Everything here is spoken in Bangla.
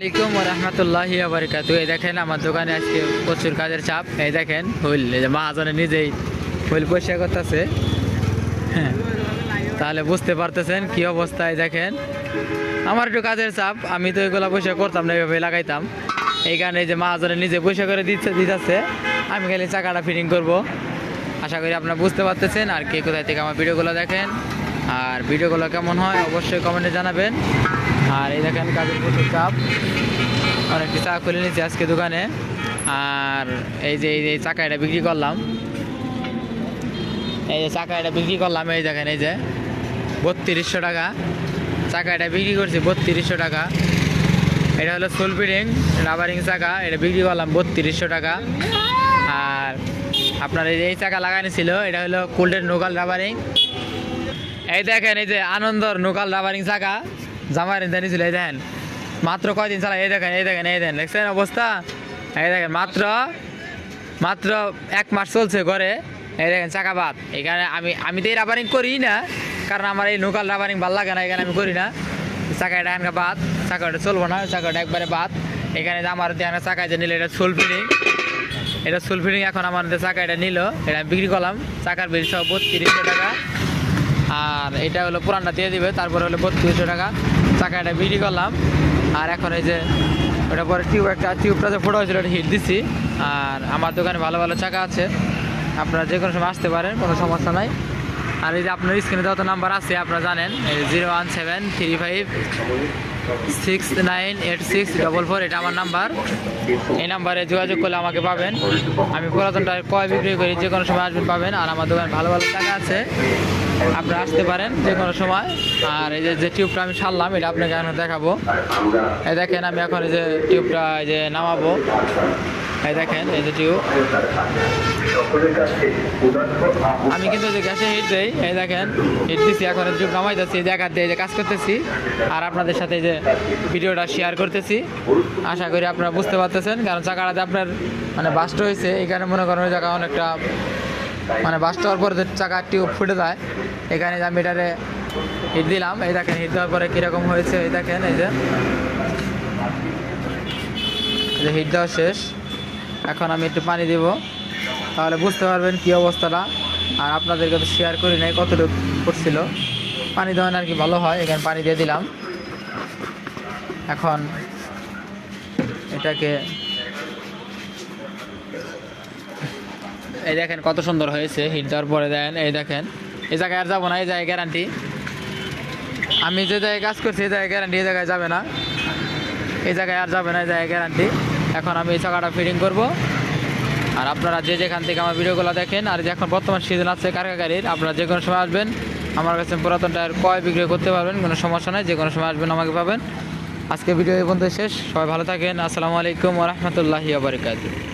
আলাইকুম রহমতুল্লাহি বারিকাতু এই দেখেন আমার দোকানে আজকে প্রচুর কাজের চাপ। এই দেখেন, হুইল, এই যে নিজেই হুইল পরিষ্কার করতেছে। হ্যাঁ তাহলে বুঝতে পারতেছেন কি অবস্থায় দেখেন। আমার একটু কাজের চাপ, আমি তো এগুলো পয়সা করতাম না এইভাবে লাগাইতাম। এই কারণে যে মহাজনে নিজে পয়সা করে দিচ্ছে, দিতেছে। আমি খালি চাকাটা ফিটিং করব। আশা করি আপনারা বুঝতে পারতেছেন আর কে কোথায় থেকে আমার ভিডিওগুলো দেখেন। আর ভিডিওগুলো কেমন হয় অবশ্যই কমেন্টে জানাবেন। আর এই দেখেন কাজের প্রচুর চাপ। অনেকটি চা খুলে নিয়েছি আজকে দোকানে। আর এই যে এই যে চাকা এটা বিক্রি করলাম। এই যে চাকা এটা বিক্রি করলাম, এই দেখেন, এই যে বত্রিশশো টাকা। চাকা এটা বিক্রি করছি বত্রিশশো টাকা। এটা হলো সোল ফিডিং রাবারিং চাকা। এটা বিক্রি করলাম বত্রিশশো টাকা। আর আপনার এই চাকা লাগানো ছিল, এটা হলো কোল্ডের নোকাল রাবারিং। এই দেখেন, এই যে আনন্দর নোকাল রাবারিং চাকা জামার ছিল এই দেখেন, মাত্র কয়দিন চালা, এই দেখেন এই দেখেন এই দেখেন, দেখছেন অবস্থা? এই দেখেন, মাত্র মাত্র এক মাস চলছে ঘরে। এই দেখেন, চাকা বাদ। এখানে আমি আমি তো এই রাবারিং করি না, কারণ আমার এই লোকাল রাবারিং ভালো লাগে না, এখানে আমি করি না। চাকাটা এখানকার বাদ, চাকাটা চলবো না, চাকাটা একবারে বাদ। এখানে আমার এখানে চাকায় যে নিল, এটা ফিডিং এটা ফিডিং এখন আমার চাকা এটা নিল, এটা আমি বিক্রি করলাম। চাকার বিল সব বত্রিশশো টাকা। আর এটা হলো পুরানটা দিয়ে দিবে, তারপরে হলো বত্রিশশো টাকা। চাকাটা বিক্রি করলাম। আর এখন এই যে ওটা পরে টিউব একটা টিউবটা যে ফোটো হয়েছিল, ওটা হিট দিছি। আর আমার দোকানে ভালো ভালো চাকা আছে। আপনারা যে কোনো সময় আসতে পারেন, কোনো সমস্যা নাই। আর এই যে আপনার স্ক্রিনে যত নাম্বার আছে, আপনারা জানেন zero one seven three five six nine eight six double four, এটা আমার নাম্বার। এই নাম্বারে যোগাযোগ করলে আমাকে পাবেন। আমি পুরাতনটা কয় বিক্রি করি, যে কোনো সময় আসবেন, পাবেন। আর আমার দোকানে ভালো ভালো টাকা আছে। আপনারা আসতে পারেন যে কোনো সময়। আর এই যে যে টিউবটা আমি সারলাম, এটা আপনাকে এখন দেখাবো। এই দেখেন, আমি এখন এই যে টিউবটা এই যে নামাবো। এই দেখেন, এই যে টিউব আমি কিন্তু যে গ্যাসে হিট দেই, এই দেখেন হিট দিছি, এখন এই টিউব নামাইতেছি এই জায়গা দিয়ে যে কাজ করতেছি। আর আপনাদের সাথে যে ভিডিওটা শেয়ার করতেছি। আশা করি আপনারা বুঝতে পারতেছেন, কারণ চাকাটাতে আপনার মানে বাস্ট হয়েছে এখানে মনে করেন ওই জায়গা অনেকটা মানে বাস্ট হওয়ার পর যে চাকার টিউব ফুটে যায়। এখানে আমি এটারে হিট দিলাম, এই দেখেন হিট দেওয়ার পরে কীরকম হয়েছে, এই দেখেন, এই এই যে হিট দেওয়া শেষ। এখন আমি একটু পানি দেব। তাহলে বুঝতে পারবেন কি অবস্থাটা। আর আপনাদেরকে তো শেয়ার করি নাই কতটুকু করছিল পানি দেওয়ান আর কি ভালো হয়, এখানে পানি দিয়ে দিলাম। এখন এটাকে এই দেখেন কত সুন্দর হয়েছে হিট দেওয়ার পরে দেন এই দেখেন। এই জায়গায় আর যাব না এই জায়গায় গ্যারান্টি আমি যে জায়গায় কাজ করছি এই জায়গায় গ্যারান্টি এই জায়গায় যাবে না। এই জায়গায় আর যাবে না এই জায়গায় গ্যারান্টি এখন আমি এই চাকাটা ফিটিং করব। আর আপনারা যে যেখান থেকে আমার ভিডিওগুলো দেখেন, আর যে এখন বর্তমান সিজন আছে কারকা গাড়ির আপনারা যে কোনো সময় আসবেন, আমার কাছে পুরাতন টায়ার কয় বিক্রি করতে পারবেন, কোনো সমস্যা নেই, যে কোনো সময় আসবেন, আমাকে পাবেন। আজকে ভিডিও এই পর্যন্ত শেষ, সবাই ভালো থাকেন, আসসালামু আলাইকুম রহমতুল্লাহি আবরকাত